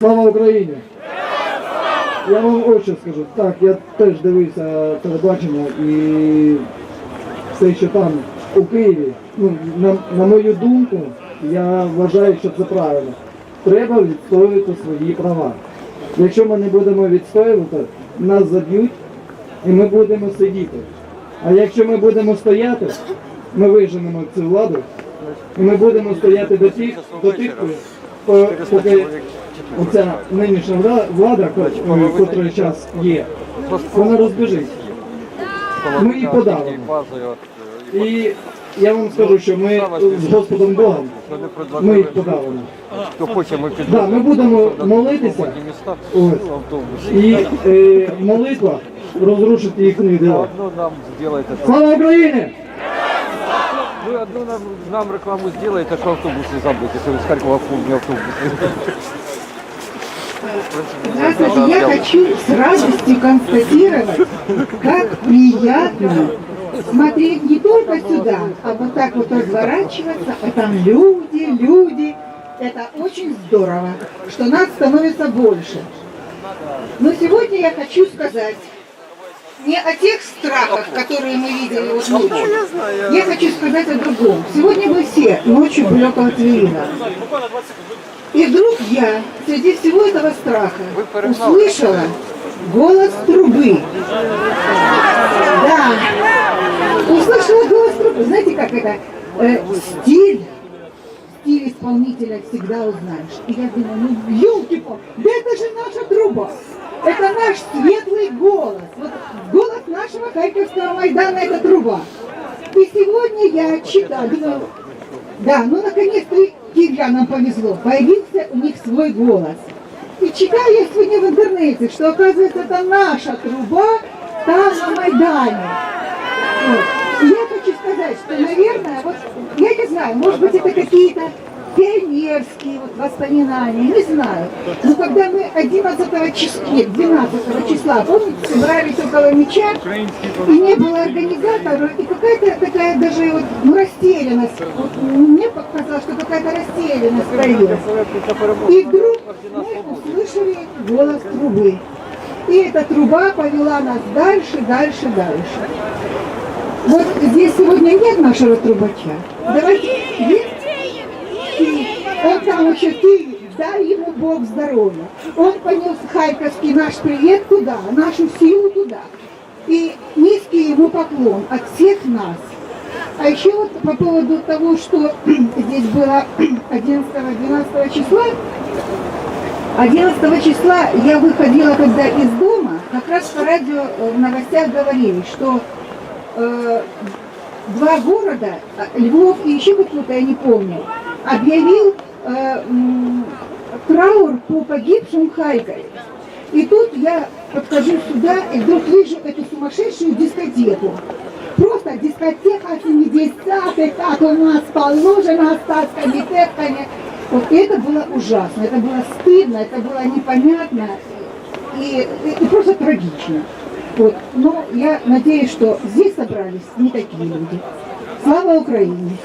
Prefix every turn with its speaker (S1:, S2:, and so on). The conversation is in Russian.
S1: Слава Україні! Я вам ось скажу. Так, я теж дивився телебачення і все, що там у Києві, ну, на, на мою думку, я вважаю, що це правильно. Треба відстоювати свої права. Якщо ми не будемо відстоювати, нас заб'ють і ми будемо сидіти. А якщо ми будемо стояти, ми виженемо цю владу, і ми будемо стояти до тих, до тих, поки оця нинішня вла- влада, яка зараз є, вона розбіжиться. Ми її подавимо. І я вам скажу, що ми з Господом Богом, ми їх подавимо.
S2: Хто хоче, ми
S1: Да, ми будемо молитися. і е, молитва розрушить їхні дела. Слава Україні!
S2: Ви одну нам, нам рекламу зробите, що автобус не забудьте, що ви з Харкова повні автобуси.
S3: Здравствуйте, я хочу с радостью констатировать, как приятно смотреть не только сюда, а вот так вот разворачиваться, а там люди, люди. Это очень здорово, что нас становится больше. Но сегодня я хочу сказать не о тех страхах, которые мы видели вот ночью. Я хочу сказать о другом. Сегодня мы все ночью были около Твилина. И вдруг я среди всего этого страха услышала голос трубы. Да, услышала голос трубы. Знаете, как это? Э, стиль, стиль исполнителя всегда узнаешь. И я думаю, ну, елки да это же наша труба. Это наш светлый голос. Вот голос нашего Харьковского Майдана – это труба. И сегодня я читаю, думаю, да, ну наконец-то и киевлянам повезло. Появился у них свой голос. И читаю я сегодня в интернете, что оказывается это наша труба там на Майдане. Вот. Сказать, что, наверное, вот, я не знаю, может быть, это какие-то пионерские вот воспоминания, не знаю. Но когда мы 11 числа, нет, 12 числа, помните, собрались около меча, и не было организаторов, и какая-то такая даже вот, ну, растерянность. Вот мне показалось, что какая-то растерянность появилась. И вдруг мы услышали голос трубы. И эта труба повела нас дальше, дальше, дальше. Вот здесь сегодня нет нашего трубача. Давайте, есть? Он там еще ты, дай ему Бог здоровья. Он понес харьковский наш привет туда, нашу силу туда. И низкий ему поклон от всех нас. А еще вот по поводу того, что здесь было 11-12 числа, 11 числа я выходила когда из дома, как раз по радио э, в новостях говорили, что э, два города, а, Львов и еще кто-то, я не помню, объявил э, м, траур по погибшим Харькове. И тут я подхожу сюда и вдруг вижу эту сумасшедшую дискотеку. Просто дискотека 70-х, как у нас положено, с комитетами. Вот это было ужасно, это было стыдно, это было непонятно и- и просто трагично. Вот. Но я надеюсь, что здесь собрались не такие люди. Слава Украине!